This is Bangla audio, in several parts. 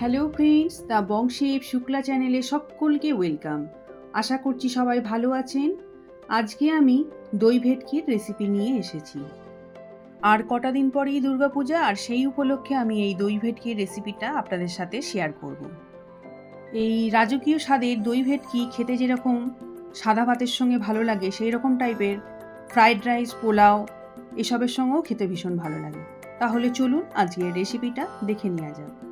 হ্যালো ফ্রেন্ডস, দ্য বংশেব শুক্লা চ্যানেলে সকলকে ওয়েলকাম। আশা করছি সবাই ভালো আছেন। আজকে আমি দই ভেটকির রেসিপি নিয়ে এসেছি। আর কটা দিন পরেই দুর্গাপূজা, আর সেই উপলক্ষে আমি এই দই ভেটকির রেসিপিটা আপনাদের সাথে শেয়ার করব। এই রাজকীয় স্বাদের দই ভেটকি খেতে যেরকম সাদা ভাতের সঙ্গে ভালো লাগে সেই রকম টাইপের ফ্রাইড রাইস, পোলাও এসবের সঙ্গেও খেতে ভীষণ ভালো লাগে। তাহলে চলুন আজকের রেসিপিটা দেখে নেওয়া যাক।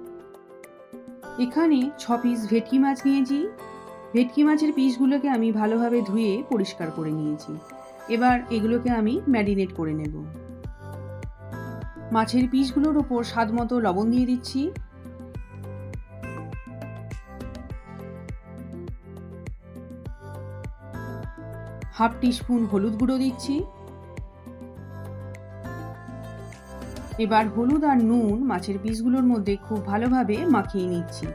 এখানে ছ পিস ভেটকি মাছ নিয়েছি। ভেটকি মাছের পিসগুলোকে আমি ভালোভাবে ধুয়ে পরিষ্কার করে নিয়েছি। এবার এগুলোকে আমি ম্যারিনেট করে নেব। মাছের পিসগুলোর ওপর স্বাদ মতো লবণ দিয়ে দিচ্ছি। হাফ টিস্পুন হলুদ গুঁড়ো দিচ্ছি। এবার হলুদ আর নুন মাছের পিসগুলোর মধ্যে খুব ভালোভাবে মাখিয়ে নিচ্ছি।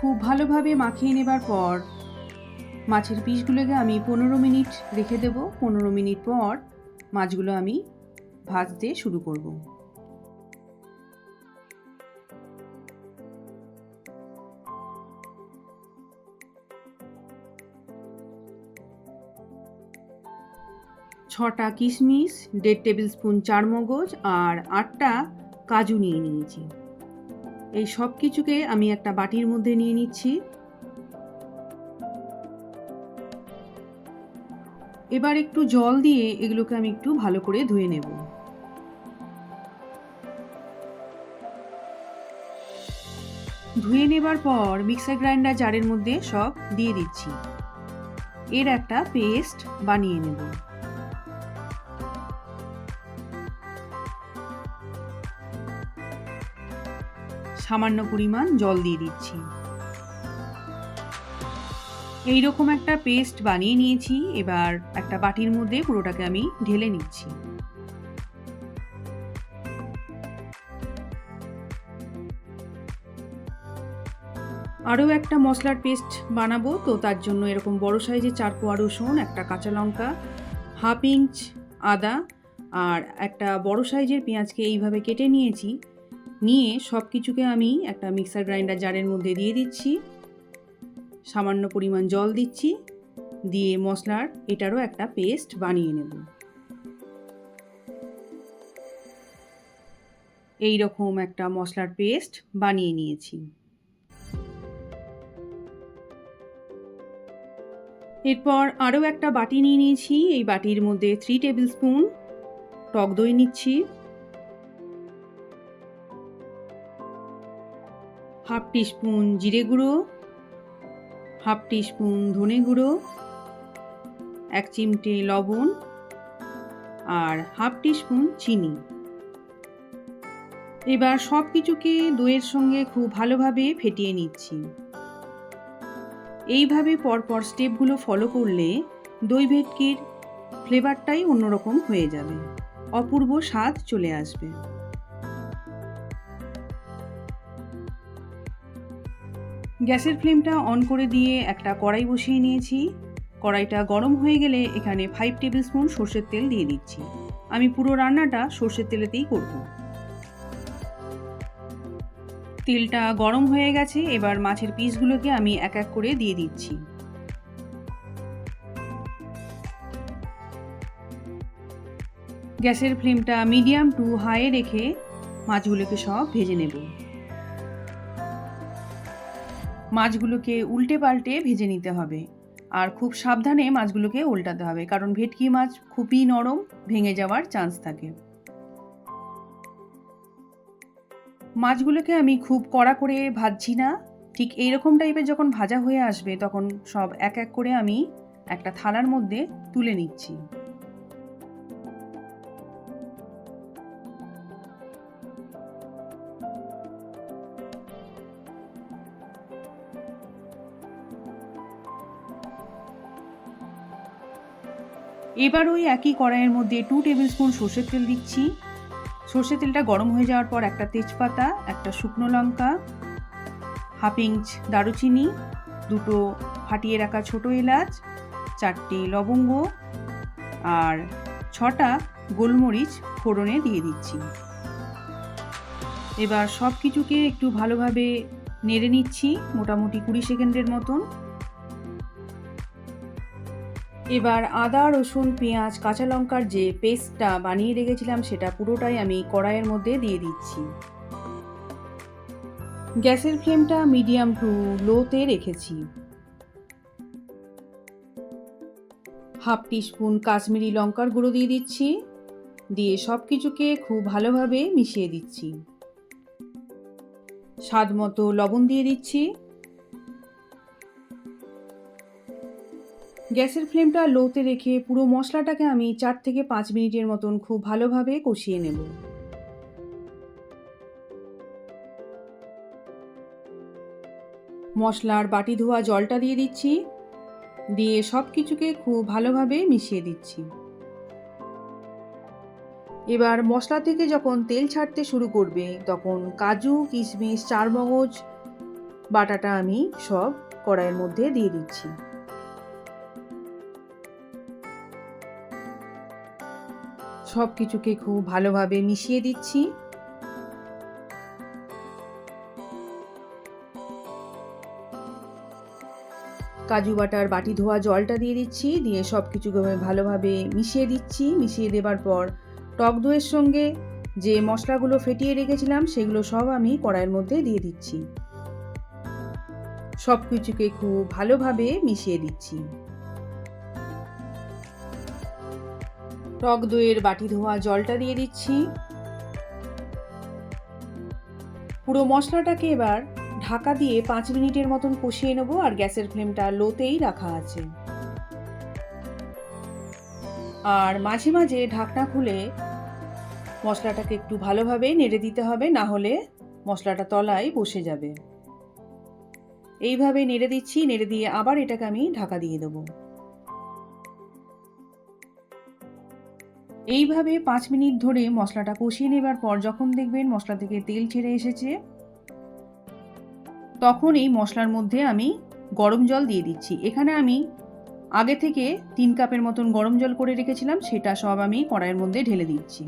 খুব ভালোভাবে মাখিয়ে নেবার পর মাছের পিসগুলোকে আমি পনেরো মিনিট রেখে দেব। পনেরো মিনিট পর মাছগুলো আমি ভাজতে শুরু করব। ছটা কিশমিশ, দেড় টেবিল স্পুন চার মগজ আর আটটা কাজু নিয়ে নিয়েছি। এই সব কিছুকে আমি একটা বাটির মধ্যে নিয়ে নিচ্ছি। এবার একটু জল দিয়ে এগুলোকে আমি একটু ভালো করে ধুয়ে নেব। ধুয়ে নেবার পর মিক্সার গ্রাইন্ডার জারের মধ্যে সব দিয়ে দিচ্ছি। এর একটা পেস্ট বানিয়ে নেব। সামান্য পরিমাণ জল দিয়ে দিচ্ছি। এই রকম একটা পেস্ট বানিয়ে নিয়েছি, এবার একটা বাটির মধ্যে পুরোটাকে আমি ঢেলে নিচ্ছি। আরও একটা মশলার পেস্ট বানাবো, তো তার জন্য এরকম বড় সাইজের চার কোয়া রসুন, একটা কাঁচা লঙ্কা, হাফ ইঞ্চ আদা, আর একটা বড় সাইজের পেঁয়াজকে এইভাবে কেটে নিয়েছি। নিয়ে সব কিছুকে আমি একটা মিক্সার গ্রাইন্ডার জারের মধ্যে দিয়ে দিচ্ছি। সামান্য পরিমাণ জল দিচ্ছি। দিয়ে মশলার এটারও একটা পেস্ট বানিয়ে নেব। এই রকম একটা মশলার পেস্ট বানিয়ে নিয়েছি। এরপর আরও একটা বাটি নিয়ে নিয়েছি। এই বাটির মধ্যে থ্রি টেবিল স্পুন টক দই নিচ্ছি। হাফ টিস্পুন জিরে গুঁড়ো, হাফ টিস্পুন ধনে গুঁড়ো, এক চিমটে লবণ আর হাফ টিস্পুন চিনি। এবার সব কিছুকে দইয়ের সঙ্গে খুব ভালোভাবে ফেটিয়ে নিচ্ছি। এইভাবে পরপর স্টেপগুলো ফলো করলে দই ভেটকির ফ্লেভারটাই অন্যরকম হয়ে যাবে। অপূর্ব স্বাদ চলে আসবে। গ্যাসের ফ্লেমটা অন করে দিয়ে একটা কড়াই বসিয়ে নিয়েছি। কড়াইটা গরম হয়ে গেলে এখানে ফাইভ টেবিল স্পুন সর্ষের তেল দিয়ে দিচ্ছি। আমি পুরো রান্নাটা সর্ষের তেলেতেই করব। তেলটা গরম হয়ে গেছে, এবার মাছের পিসগুলোকে আমি এক এক করে দিয়ে দিচ্ছি। গ্যাসের ফ্লেমটা মিডিয়াম টু হাইয়ে রেখে মাছগুলোকে সব ভেজে নেব। মাছগুলোকে উল্টে পাল্টে ভেজে নিতে হবে। আর খুব সাবধানে মাছগুলোকে উল্টাতে হবে, কারণ ভেটকি মাছ খুবই নরম, ভেঙে যাওয়ার চান্স থাকে। মাছগুলোকে আমি খুব কড়া করে ভাজছি না। ঠিক এইরকম টাইপের যখন ভাজা হয়ে আসবে, তখন সব এক এক করে আমি একটা থালার মধ্যে তুলে নিচ্ছি। এবার ওই একই কড়াইয়ের মধ্যে টু টেবিল স্পুন সর্ষের তেল দিচ্ছি। সর্ষের তেলটা গরম হয়ে যাওয়ার পর একটা তেজপাতা, একটা শুকনো লঙ্কা হাফ ইঞ্চ দারুচিনি, দুটো ফাটিয়ে রাখা ছোটো এলাচ, চারটি লবঙ্গ আর ছটা গোলমরিচ ফোড়নে দিয়ে দিচ্ছি। এবার সব কিছুকে একটু ভালোভাবে নেড়ে নিচ্ছি, মোটামুটি কুড়ি সেকেন্ডের মতন। এবার আদা, রসুন, পেঁয়াজ, কাঁচা লঙ্কার যে পেস্টটা বানিয়ে রেখেছিলাম, সেটা পুরোটাই আমি কড়াইয়ের মধ্যে দিয়ে দিচ্ছি। গ্যাসের ফ্লেমটা মিডিয়াম টু লোতে রেখেছি। হাফ টিস্পুন কাশ্মীরি লঙ্কার গুঁড়ো দিয়ে দিচ্ছি। দিয়ে সব কিছুকে খুব ভালোভাবে মিশিয়ে দিচ্ছি। স্বাদ মতো লবণ দিয়ে দিচ্ছি। গ্যাসের ফ্লেমটা লোতে রেখে পুরো মশলাটাকে আমি চার থেকে পাঁচ মিনিটের মতন খুব ভালোভাবে কষিয়ে নেব। মশলার বাটি ধোয়া জলটা দিয়ে দিচ্ছি, দিয়ে সব কিছুকে খুব ভালোভাবে মিশিয়ে দিচ্ছি। এবার মশলা থেকে যখন তেল ছাড়তে শুরু করবে, তখন কাজু, কিশমিশ, চারমগজ, বাটাটা আমি সব কড়াইয়ের মধ্যে দিয়ে দিচ্ছি। সব কিছুকে খুব ভালোভাবে মিশিয়ে দিচ্ছি। কাজু বাটার বাটি ধোয়া জলটা দিয়ে দিচ্ছি, দিয়ে সব কিছুকে ভালোভাবে মিশিয়ে দিচ্ছি। মিশিয়ে দেবার পর টক দইয়ের সঙ্গে যে মশলাগুলো ফেটিয়ে রেখেছিলাম, সেগুলো সব আমি কড়াইয়ের মধ্যে দিয়ে দিচ্ছি। সব কিছুকে খুব ভালোভাবে মিশিয়ে দিচ্ছি। টক দইয়ের বাটি ধোয়া, জলটা দিয়ে দিচ্ছি। পুরো মশলাটাকে এবার ঢাকা দিয়ে পাঁচ মিনিটের মতন কষিয়ে নেব আর গ্যাসের ফ্লেমটা লোতেই রাখা আছে। আর মাঝে মাঝে ঢাকনা খুলে মশলাটাকে একটু ভালোভাবে নেড়ে দিতে হবে, না হলে মশলাটা তলায় বসে যাবে। এইভাবে নেড়ে দিচ্ছি, নেড়ে দিয়ে আবার এটাকে আমি ঢাকা দিয়ে দেবো। এইভাবে পাঁচ মিনিট ধরে মশলাটা কষিয়ে নেবার পর যখন দেখবেন মশলা থেকে তেল ছেড়ে এসেছে, তখন এই মশলার মধ্যে আমি গরম জল দিয়ে দিচ্ছি। এখানে আমি আগে থেকে তিন কাপের মতন গরম জল করে রেখেছিলাম, সেটা সব আমি কড়াইয়ের মধ্যে ঢেলে দিচ্ছি।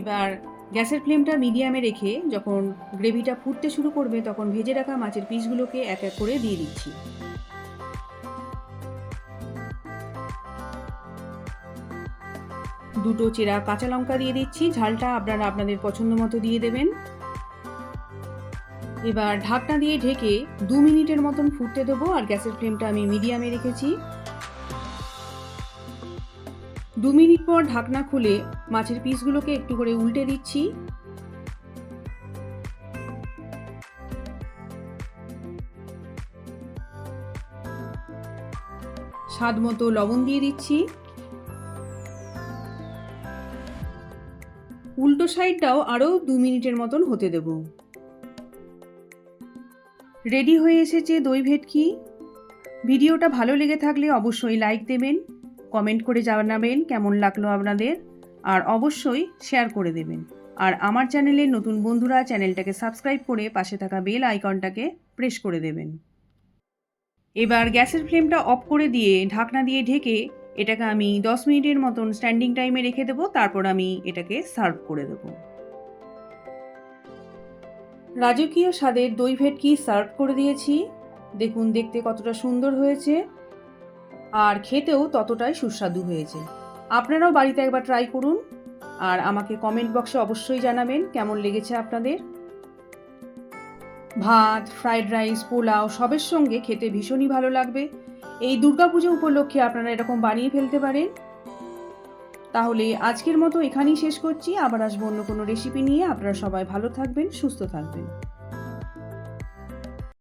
এবার গ্যাসের ফ্লেমটা মিডিয়ামে রেখে যখন গ্রেভিটা ফুটতে শুরু করবে, তখন ভেজে রাখা মাছের পিসগুলোকে এক এক করে দিয়ে দিচ্ছি। দুটো চেরা কাঁচা লঙ্কা দিয়ে দিচ্ছি। ঝালটা আপনারা আপনাদের পছন্দ মতো দিয়ে দেবেন। এবার ঢাকনা দিয়ে ঢেকে দু মিনিটের মতন ফুটতে দেবো আর গ্যাসের ফ্লেমটা আমি মিডিয়ামে রেখেছি। দু মিনিট পর ঢাকনা খুলে মাছের পিসগুলোকে একটু করে উল্টে দিচ্ছি। স্বাদ মতো লবণ দিয়ে দিচ্ছি। উল্টো সাইডটাও আরও দু মিনিটের মতন হতে দেব। রেডি হয়ে এসেছে দই ভেটকি। ভিডিওটা ভালো লেগে থাকলে অবশ্যই লাইক দেবেন, কমেন্ট করে জানাবেন কেমন লাগল আপনাদের, আর অবশ্যই শেয়ার করে দেবেন। আর আমার চ্যানেলের নতুন বন্ধুরা চ্যানেলটাকে সাবস্ক্রাইব করে পাশে থাকা বেল আইকনটাকে প্রেস করে দেবেন। এবার গ্যাসের ফ্লেমটা অফ করে দিয়ে ঢাকনা দিয়ে ঢেকে এটাকে আমি দশ মিনিটের মতন স্ট্যান্ডিং টাইমে রেখে দেবো, তারপর আমি এটাকে সার্ভ করে দেব। রাজকীয় স্বাদের দই ভেটকি সার্ভ করে দিয়েছি। দেখুন, দেখতে কতটা সুন্দর হয়েছে। আর খেতেও ততটাই সুস্বাদু হয়েছে। আপনারাও বাড়িতে একবার ট্রাই করুন। আর আমাকে কমেন্ট বক্সে অবশ্যই জানাবেন কেমন লেগেছে আপনাদের। ভাত ফ্রাইড রাইস পোলাও, সবের সঙ্গে খেতে ভীষণই ভালো লাগবে। এই দুর্গাপুজো উপলক্ষে আপনারা এরকম বানিয়ে ফেলতে পারেন। তাহলে আজকের মতো এখানেই শেষ করছি। আবার আসব অন্য কোনো রেসিপি নিয়ে। আপনারা সবাই ভালো থাকবেন, সুস্থ থাকবেন।